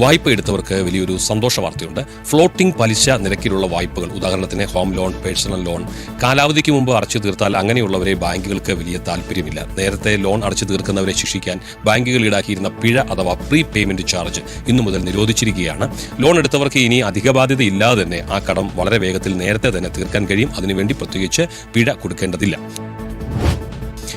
വായ്പ എടുത്തവർക്ക് വലിയൊരു സന്തോഷ വാർത്തയുണ്ട് ഫ്ലോട്ടിംഗ് പലിശ നിരക്കിലുള്ള വായ്പകൾ ഉദാഹരണത്തിന് ഹോം ലോൺ പേഴ്സണൽ ലോൺ കാലാവധിക്ക് മുമ്പ് അടച്ചു തീർത്താൽ അങ്ങനെയുള്ളവരെ ബാങ്കുകൾക്ക് വലിയ താല്പര്യമില്ല നേരത്തെ ലോൺ അടച്ചു തീർക്കുന്നവരെ ശിക്ഷിക്കാൻ ബാങ്കുകൾ ഈടാക്കിയിരുന്ന പിഴ അഥവാ പ്രീ പേയ്മെന്റ് ചാർജ് ഇന്നു മുതൽ നിരോധിച്ചിരിക്കുകയാണ്. ലോൺ എടുത്തവർക്ക് ഇനി അധിക ബാധ്യത ഇല്ലാതെ തന്നെ ആ കടം വളരെ വേഗത്തിൽ നേരത്തെ തന്നെ തീർക്കാൻ കഴിയും. അതിനുവേണ്ടി പ്രത്യേകിച്ച് പിഴ കൊടുക്കേണ്ടതില്ല.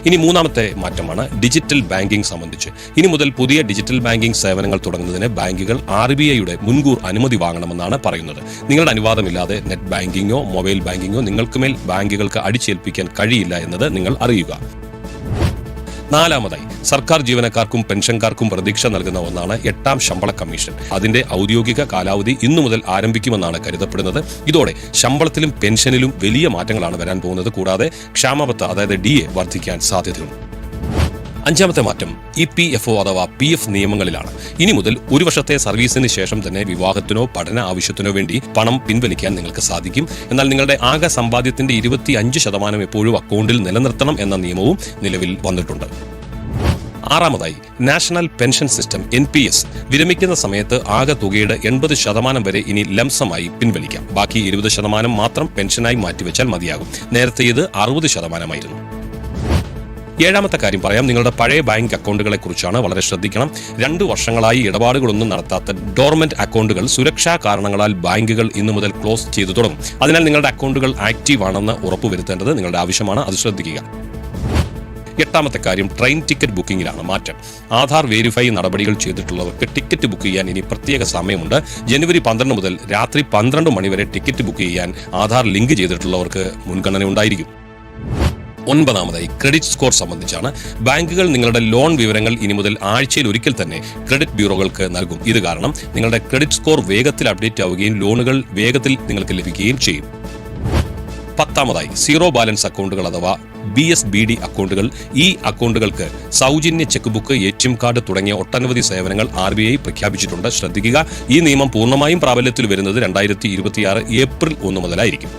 ഇനി മൂന്നാമത്തെ മാറ്റമാണ് ഡിജിറ്റൽ ബാങ്കിംഗ് സംബന്ധിച്ച്. ഇനി മുതൽ പുതിയ ഡിജിറ്റൽ ബാങ്കിംഗ് സേവനങ്ങൾ തുടങ്ങുന്നതിന് ബാങ്കുകൾ ആർ ബി ഐയുടെ മുൻകൂർ അനുമതി വാങ്ങണമെന്നാണ് പറയുന്നത്. നിങ്ങളുടെ അനുവാദമില്ലാതെ നെറ്റ് ബാങ്കിങ്ങോ മൊബൈൽ ബാങ്കിങ്ങോ നിങ്ങൾക്ക് മേൽ ബാങ്കുകൾക്ക് അടിച്ചേൽപ്പിക്കാൻ കഴിയില്ല എന്നത് നിങ്ങൾ അറിയുക. നാലാമതായി സർക്കാർ ജീവനക്കാർക്കും പെൻഷൻകാർക്കും പ്രതീക്ഷ നൽകുന്ന ഒന്നാണ് എട്ടാം ശമ്പള കമ്മീഷൻ. അതിന്റെ ഔദ്യോഗിക കാലാവധി ഇന്നു മുതൽ ആരംഭിക്കുമെന്നാണ് കരുതപ്പെടുന്നത്. ഇതോടെ ശമ്പളത്തിലും പെൻഷനിലും വലിയ മാറ്റങ്ങളാണ് വരാൻ പോകുന്നത്. കൂടാതെ ക്ഷാമബത്ത അതായത് ഡി എ വർദ്ധിക്കാൻ സാധ്യതയുണ്ട്. അഞ്ചാമത്തെ മാറ്റം ഇ പി എഫ് ഒ അഥവാ പി എഫ് നിയമങ്ങളിലാണ്. ഇനി മുതൽ ഒരു വർഷത്തെ സർവീസിന് ശേഷം തന്നെ വിവാഹത്തിനോ പഠന ആവശ്യത്തിനോ വേണ്ടി പണം പിൻവലിക്കാൻ നിങ്ങൾക്ക് സാധിക്കും. എന്നാൽ നിങ്ങളുടെ ആകെ സമ്പാദ്യത്തിന്റെ ഇരുപത്തി അഞ്ച് ശതമാനം എപ്പോഴും അക്കൗണ്ടിൽ നിലനിർത്തണം എന്ന നിയമവും നിലവിൽ വന്നിട്ടുണ്ട്. ആറാമതായി national pension system N P S വിരമിക്കുന്ന സമയത്ത് ആകെ തുകയുടെ എൺപത് ശതമാനം വരെ ഇനി ലംസമായി പിൻവലിക്കാം. ബാക്കി ഇരുപത് ശതമാനം മാത്രം പെൻഷനായി മാറ്റിവെച്ചാൽ മതിയാകും. നേരത്തെ ഇത് അറുപത് ശതമാനമായിരുന്നു. ഏഴാമത്തെ കാര്യം പറയാം. നിങ്ങളുടെ പഴയ ബാങ്ക് അക്കൗണ്ടുകളെ കുറിച്ചാണ് വളരെ ശ്രദ്ധിക്കണം. രണ്ട് വർഷങ്ങളായി ഇടപാടുകളൊന്നും നടത്താത്ത ഡോർമെന്റ് അക്കൗണ്ടുകൾ സുരക്ഷാ കാരണങ്ങളാൽ ബാങ്കുകൾ ഇന്നു മുതൽ ക്ലോസ് ചെയ്തു തുടങ്ങും. അതിനാൽ നിങ്ങളുടെ അക്കൗണ്ടുകൾ ആക്റ്റീവ് ആണെന്ന് ഉറപ്പുവരുത്തേണ്ടത് നിങ്ങളുടെ ആവശ്യമാണ്. അത് ശ്രദ്ധിക്കുക. എട്ടാമത്തെ കാര്യം ട്രെയിൻ ടിക്കറ്റ് ബുക്കിംഗിലാണ് മാറ്റം. ആധാർ വെരിഫൈ നടപടികൾ ചെയ്തിട്ടുള്ളവർക്ക് ടിക്കറ്റ് ബുക്ക് ചെയ്യാൻ ഇനി പ്രത്യേക സമയമുണ്ട്. ജനുവരി പന്ത്രണ്ട് മുതൽ രാത്രി പന്ത്രണ്ട് മണിവരെ ടിക്കറ്റ് ബുക്ക് ചെയ്യാൻ ആധാർ ലിങ്ക് ചെയ്തിട്ടുള്ളവർക്ക് മുൻഗണന ഉണ്ടായിരിക്കും. ഒൻപതാമതായി ക്രെഡിറ്റ് സ്കോർ സംബന്ധിച്ചാണ് ബാങ്കുകൾ നിങ്ങളുടെ ലോൺ വിവരങ്ങൾ ഇനി മുതൽ ആഴ്ചയിൽ ഒരിക്കൽ തന്നെ ക്രെഡിറ്റ് ബ്യൂറോകൾക്ക് നൽകും. ഇത് കാരണം നിങ്ങളുടെ ക്രെഡിറ്റ് സ്കോർ വേഗത്തിൽ അപ്ഡേറ്റ് ആവുകയും ലോണുകൾ വേഗത്തിൽ നിങ്ങൾക്ക് ലഭിക്കുകയും ചെയ്യും. പത്താമതായി സീറോ ബാലൻസ് അക്കൗണ്ടുകൾ അഥവാ ബി എസ് ബി ഡി അക്കൗണ്ടുകൾ. ഈ അക്കൗണ്ടുകൾക്ക് സൗജന്യ cheque book A T M card തുടങ്ങിയ ഒട്ടനവധി സേവനങ്ങൾ ആർ ബി ഐ പ്രഖ്യാപിച്ചിട്ടുണ്ട്. ശ്രദ്ധിക്കുക ഈ നിയമം പൂർണമായും പ്രാബല്യത്തിൽ വരുന്നത് രണ്ടായിരത്തി ഏപ്രിൽ ഒന്ന് മുതലായിരിക്കും.